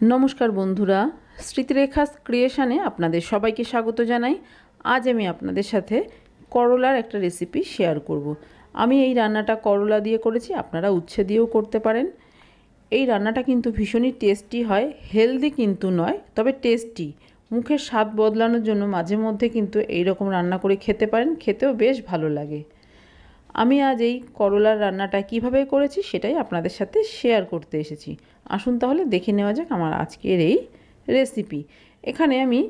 নমস্কার বন্ধুরা স্মৃতিরেখা ক্রিয়েশানে আপনাদের সবাইকে স্বাগত জানাই। আজ আমি আপনাদের সাথে করলার একটা রেসিপি শেয়ার করব। আমি এই রান্নাটা করলা দিয়ে করেছি, আপনারা উচ্ছে দিয়েও করতে পারেন। এই রান্নাটা কিন্তু ভীষণই টেস্টি হয় হেলদি কিন্তু নয়, তবে টেস্টি মুখের স্বাদ বদলানোর জন্য মাঝে মধ্যে কিন্তু এই রকম রান্না করে খেতে পারেন, খেতেও বেশ ভালো লাগে। আমি আজ এই করলার রান্নাটা কীভাবে করেছি সেটাই আপনাদের সাথে শেয়ার করতে এসেছি। আসুন তাহলে দেখে নেওয়া যাক আমার আজকের এই রেসিপি এখানে আমি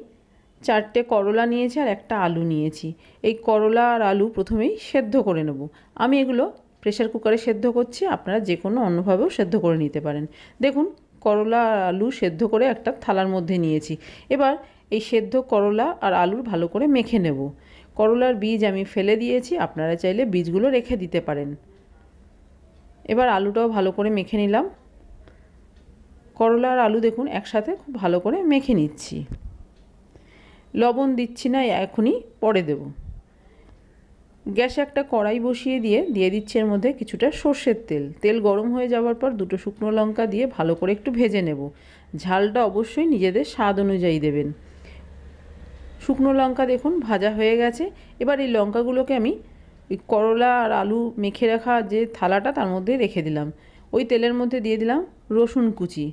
চারটে করলা নিয়েছি আর একটা আলু নিয়েছি। এই করলা আর আলু প্রথমেই সেদ্ধ করে নেব। আমি এগুলো প্রেশার কুকারে সেদ্ধ করছি, আপনারা যে কোনো অন্যভাবেও সেদ্ধ করে নিতে পারেন। দেখুন, করলা আর আলু সেদ্ধ করে একটা থালার মধ্যে নিয়েছি। এবার এই সেদ্ধ করলা আর আলুর ভালো করে মেখে নেব। করলার বীজ আমি ফেলে দিয়েছি, আপনারা চাইলে বীজগুলো রেখে দিতে পারেন। এবার আলুটাও ভালো করে মেখে নিলাম। করলা আর আলু দেখুন একসাথে খুব ভালো করে মেখে নিচ্ছি। লবণ দিচ্ছি না, এখনই পরে দেব। গ্যাসে একটা কড়াই বসিয়ে দিয়ে দিয়ে দিচ্ছি এর মধ্যে কিছুটা সর্ষের তেল। তেল গরম হয়ে যাওয়ার পর দুটো শুকনো লঙ্কা দিয়ে ভালো করে একটু ভেজে নেব। ঝালটা অবশ্যই নিজেদের স্বাদ অনুযায়ী দেবেন। শুকনো লঙ্কা দেখুন, ভাজা হয়ে গেছে। এবার এই লঙ্কাগুলোকে আমি ওই করলা আর আলু মেখে রাখা যে থালাটা, তার মধ্যে রেখে দিলাম। ওই তেলের মধ্যে দিয়ে দিলাম রসুন কুচি।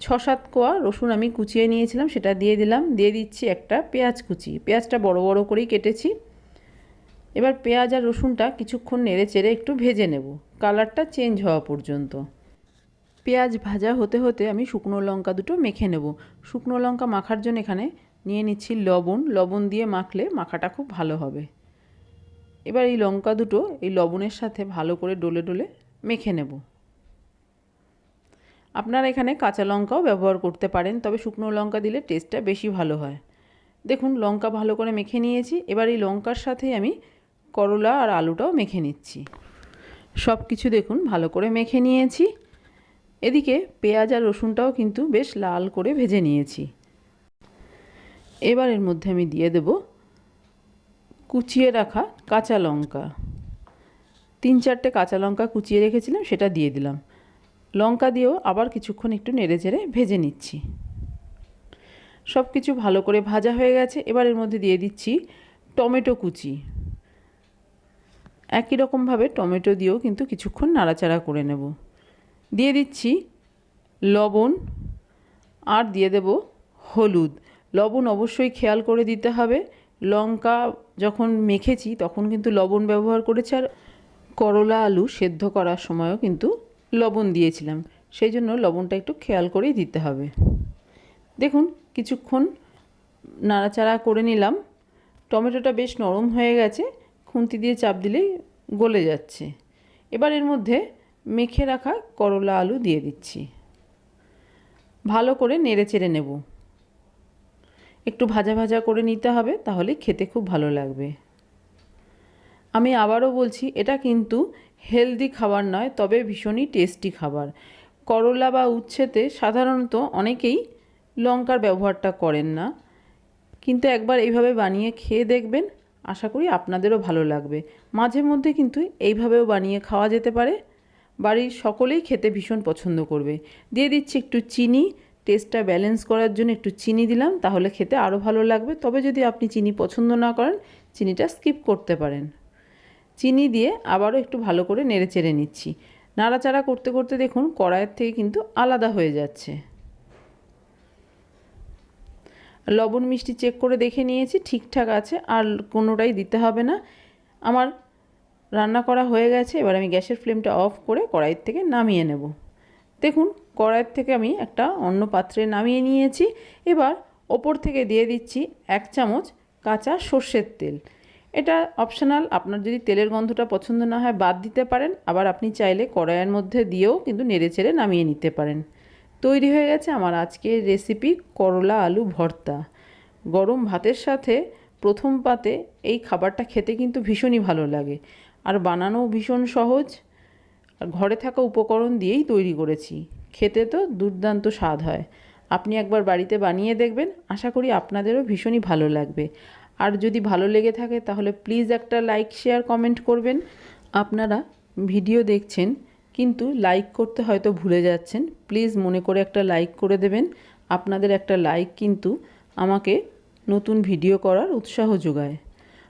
ছ সাত কোয়া রসুন আমি কুচিয়ে নিয়েছিলাম, সেটা দিয়ে দিলাম। দিয়ে দিচ্ছি একটা পেঁয়াজ কুচি। পেঁয়াজটা বড় বড় করেই কেটেছি। এবার পেঁয়াজ আর রসুনটা কিছুক্ষণ নেড়ে চেড়ে একটু ভেজে নেব। কালারটা চেঞ্জ হওয়া পর্যন্ত। পেঁয়াজ ভাজা হতে হতে আমি শুকনো লঙ্কা দুটো মেখে নেব। শুকনো লঙ্কা মাখার জন্য এখানে নিয়ে নিচ্ছি লবণ লবণ দিয়ে মাখলে মাখাটা খুব ভালো হবে। এবার এই লঙ্কা দুটো এই লবণের সাথে ভালো করে ডলে ডলে মেখে নেব। আপনারা এখানে কাঁচা লঙ্কাও ব্যবহার করতে পারেন, তবে শুকনো লঙ্কা দিলে টেস্টটা বেশি ভালো হয়। দেখুন, লঙ্কা ভালো করে মেখে নিয়েছি, এবার এই লঙ্কার সাথে আমি করলা আর আলুটাও মেখে নিচ্ছি। সব কিছু দেখুন, ভালো করে মেখে নিয়েছি। এদিকে পেঁয়াজ আর রসুনটাও কিন্তু বেশ লাল করে ভেজে নিয়েছি। এবার এর মধ্যে আমি দিয়ে দেব কুচিয়ে রাখা কাঁচা লঙ্কা। তিন চারটে কাঁচা লঙ্কা কুচিয়ে রেখেছিলাম, সেটা দিয়ে দিলাম। লঙ্কা দিয়েও আবার কিছুক্ষণ একটু নেড়ে চেড়ে ভেজে নিচ্ছি। সব কিছু ভালো করে ভাজা হয়ে গেছে, এবার এর মধ্যে দিয়ে দিচ্ছি টমেটো কুচি। একই রকমভাবে টমেটো দিয়েও কিন্তু কিছুক্ষণ নাড়াচাড়া করে নেব। দিয়ে দিচ্ছি লবণ, আর দিয়ে দেব হলুদ। লবণ অবশ্যই খেয়াল করে দিতে হবে। লঙ্কা যখন মেখেছি তখন কিন্তু লবণ ব্যবহার করেছি আর করলা আলু সেদ্ধ করার সময়ও কিন্তু লবণ দিয়েছিলাম। সেই জন্য লবণটা একটু খেয়াল করেই দিতে হবে। দেখুন, কিছুক্ষণ নাড়াচাড়া করে নিলাম। টমেটোটা বেশ নরম হয়ে গেছে। খুন্তি দিয়ে চাপ দিলেই গলে যাচ্ছে। এবার এর মধ্যে মেখে রাখা করলা আলু দিয়ে দিচ্ছি। ভালো করে নেড়ে চেড়ে নেব। একটু ভাজা ভাজা করে নিতে হবে, তাহলে খেতে খুব ভালো লাগবে। আমি আবারও বলছি, এটা কিন্তু হেলদি খাবার নয়, তবে ভীষণই টেস্টি খাবার। করলা বা উচ্ছেতে সাধারণত অনেকেই লঙ্কার ব্যবহারটা করেন না। কিন্তু একবার এইভাবে বানিয়ে খেয়ে দেখবেন, আশা করি আপনাদেরও ভালো লাগবে। মাঝে মধ্যে কিন্তু এইভাবেও বানিয়ে খাওয়া যেতে পারে। বাড়ির সকলেই খেতে ভীষণ পছন্দ করবে। দিয়ে দিচ্ছি একটু চিনি টেস্টটা ব্যালেন্স করার জন্য একটু চিনি দিলাম, তাহলে খেতে আরও ভালো লাগবে। তবে যদি আপনি চিনি পছন্দ না করেন, চিনিটা স্কিপ করতে পারেন। চিনি দিয়ে আবারও একটু ভালো করে নেড়ে চেড়ে নিচ্ছি। নাড়াচাড়া করতে করতে দেখুন, কড়াইয়ের থেকে কিন্তু আলাদা হয়ে যাচ্ছে। লবণ মিষ্টি চেক করে দেখে নিয়েছি, ঠিকঠাক আছে, আর কোনোটাই দিতে হবে না। আমার রান্না করা হয়ে গেছে, এবার আমি গ্যাসের ফ্লেমটা অফ করে কড়াইয়ের থেকে নামিয়ে নেব। দেখুন, কড়াইয়ের থেকে আমি একটা অন্য পাত্রে নামিয়ে নিয়েছি। এবার ওপর থেকে দিয়ে দিচ্ছি এক চামচ কাঁচা সর্ষের তেল। এটা অপশনাল আপনার যদি তেলের গন্ধটা পছন্দ না হয় বাদ দিতে পারেন, আবার আপনি চাইলে কড়াইয়ের মধ্যে দিয়েও কিন্তু নেড়ে চেড়ে নামিয়ে নিতে পারেন। তৈরি হয়ে গেছে আমার আজকের রেসিপি করলা আলু ভর্তা। গরম ভাতের সাথে প্রথম পাতে এই খাবারটা খেতে কিন্তু ভীষণই ভালো লাগে। আর বানানোও ভীষণ সহজ। আর ঘরে থাকা উপকরণ দিয়েই তৈরি করেছি। খেতে তো দুর্দান্ত স্বাদ হয়। আপনি একবার বাড়িতে বানিয়ে দেখবেন, আশা করি আপনাদেরও ভীষণই ভালো লাগবে। আর যদি ভালো লেগে থাকে, তাহলে প্লিজ একটা লাইক, শেয়ার, কমেন্ট করবেন। আপনারা ভিডিও দেখছেন, কিন্তু লাইক করতে হয়তো ভুলে যাচ্ছেন, প্লিজ মনে করে একটা লাইক করে দেবেন। আপনাদের একটা লাইক কিন্তু আমাকে নতুন ভিডিও করার উৎসাহ যোগায়।